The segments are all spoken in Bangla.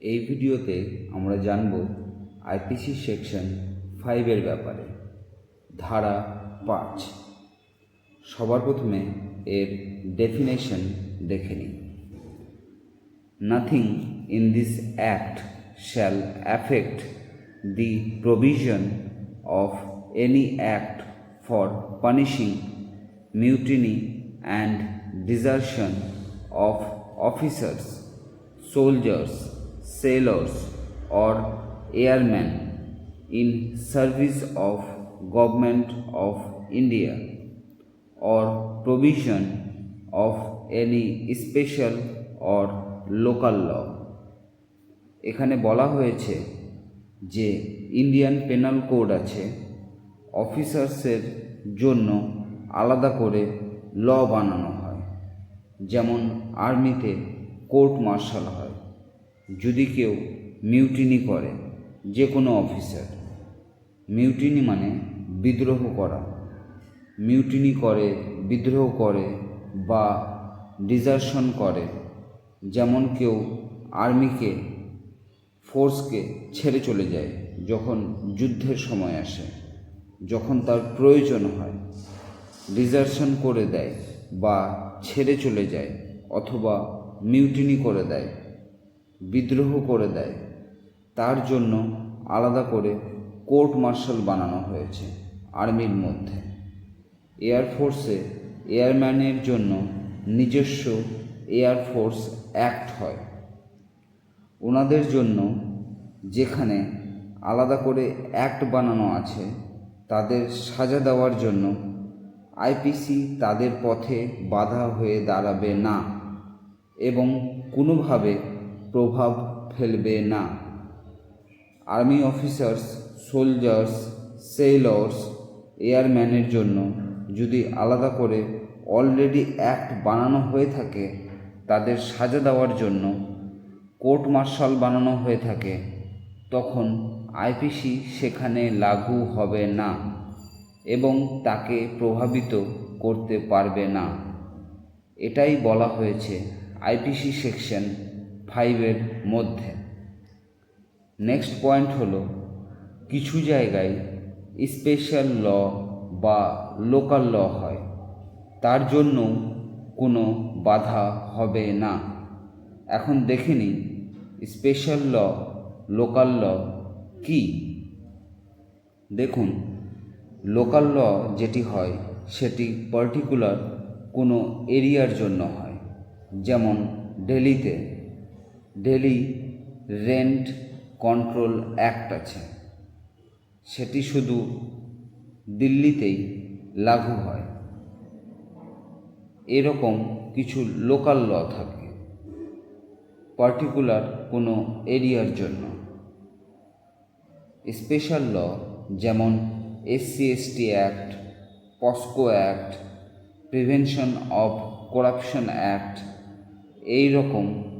এই ভিডিওতে আমরা জানব আইপিসি সেকশন ফাইভের ব্যাপারে। ধারা পাঁচ। সবার প্রথমে এর ডেফিনেশন দেখে নিই। Nothing in this act shall affect the provision of any act for punishing mutiny and desertion of officers soldiers, sailors, or airmen in service of government of India or provision of any special or local law এখানে বলা হয়েছে যে ইন্ডিয়ান পেনাল কোড আছে অফিসার্সের জন্য আলাদা করে ল বানানো হয় যেমন আর্মিতে কোর্ট মার্শাল হয় যদি কেউ মিউটিনি করে যে কোনো অফিসার মিউটিনি মানে বিদ্রোহ করা। মিউটিনি করে, বিদ্রোহ করে বা ডিজার্শন করে, যেমন কেউ আর্মিকে ফোর্সকে ছেড়ে চলে যায় যখন যুদ্ধের সময় আসে, যখন তার প্রয়োজন হয় ডিজার্শন করে দেয় বা ছেড়ে চলে যায় অথবা মিউটিনি করে দেয়। বিদ্রোহ করে দেয়। তার জন্য আলাদা করে কোর্ট মার্শাল বানানো হয়েছে আর্মির মধ্যে। এয়ারফোর্সে এয়ারম্যানের জন্য নিজস্ব এয়ারফোর্স অ্যাক্ট হয়। ওনাদের জন্য যেখানে আলাদা করে অ্যাক্ট বানানো আছে, তাদের সাজা দেওয়ার জন্য আইপিসি তাদের পথে বাধা হয়ে দাঁড়াবে না এবং কোনোভাবে প্রভাব ফেলবে না। আর্মি অফিসার্স, সোলজার্স সেলর্স এয়ারম্যানের জন্য যদি আলাদা করে অলরেডি অ্যাক্ট বানানো হয়ে থাকে, তাদের সাজা দেওয়ার জন্য কোর্ট মার্শাল বানানো হয়ে থাকে, তখন আইপিসি সেখানে লাগু হবে না এবং তাকে প্রভাবিত করতে পারবে না। এটাই বলা হয়েছে আইপিসি সেকশন ফাইভের মধ্যে। নেক্সট পয়েন্ট হলো, কিছু জায়গায় স্পেশাল ল বা লোকাল ল হয়। তার জন্য কোনো বাধা হবে না। এখন দেখে নিই স্পেশাল ল লোকাল ল কী? দেখুন লোকাল ল যেটি হয়, সেটি পার্টিকুলার কোনো এরিয়ার জন্য হয়। যেমন দিল্লিতে দিল্লি রেন্ট কন্ট্রোল অ্যাক্ট আছে। সেটি শুধু দিল্লিতেই লাগু হয়। এরকম কিছু লোকাল ল থাকে। পার্টিকুলার কোনো এরিয়ার জন্য। স্পেশাল ল যেমন SC ST act POCSO act prevention of corruption act এই রকম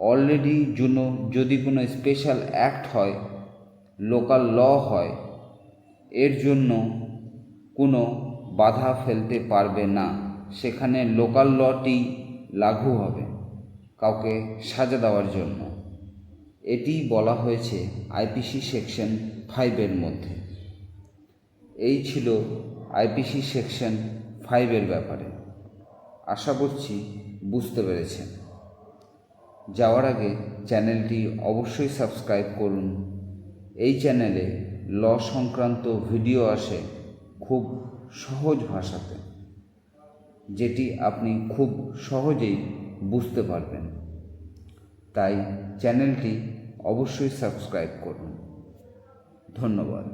অলরেডি জন্য যদি কোনো স্পেশাল অ্যাক্ট হয় লোকাল ল হয়, এর জন্য কোনো বাধা ফেলতে পারবে না। সেখানে লোকাল লটি লাগু হবে কাউকে সাজা দেওয়ার জন্য। এটি বলা হয়েছে আইপিসি সেকশন ফাইভের মধ্যে। এই ছিল আইপিসি সেকশন ফাইভের ব্যাপারে। আশা করছি বুঝতে পেরেছেন। যাওয়ার আগে চ্যানেলটি অবশ্যই সাবস্ক্রাইব করুন। এই চ্যানেলে ল সংক্রান্ত ভিডিও আসে খুব সহজ ভাষাতে, যেটি আপনি খুব সহজেই বুঝতে পারবেন। তাই চ্যানেলটি অবশ্যই সাবস্ক্রাইব করুন। ধন্যবাদ।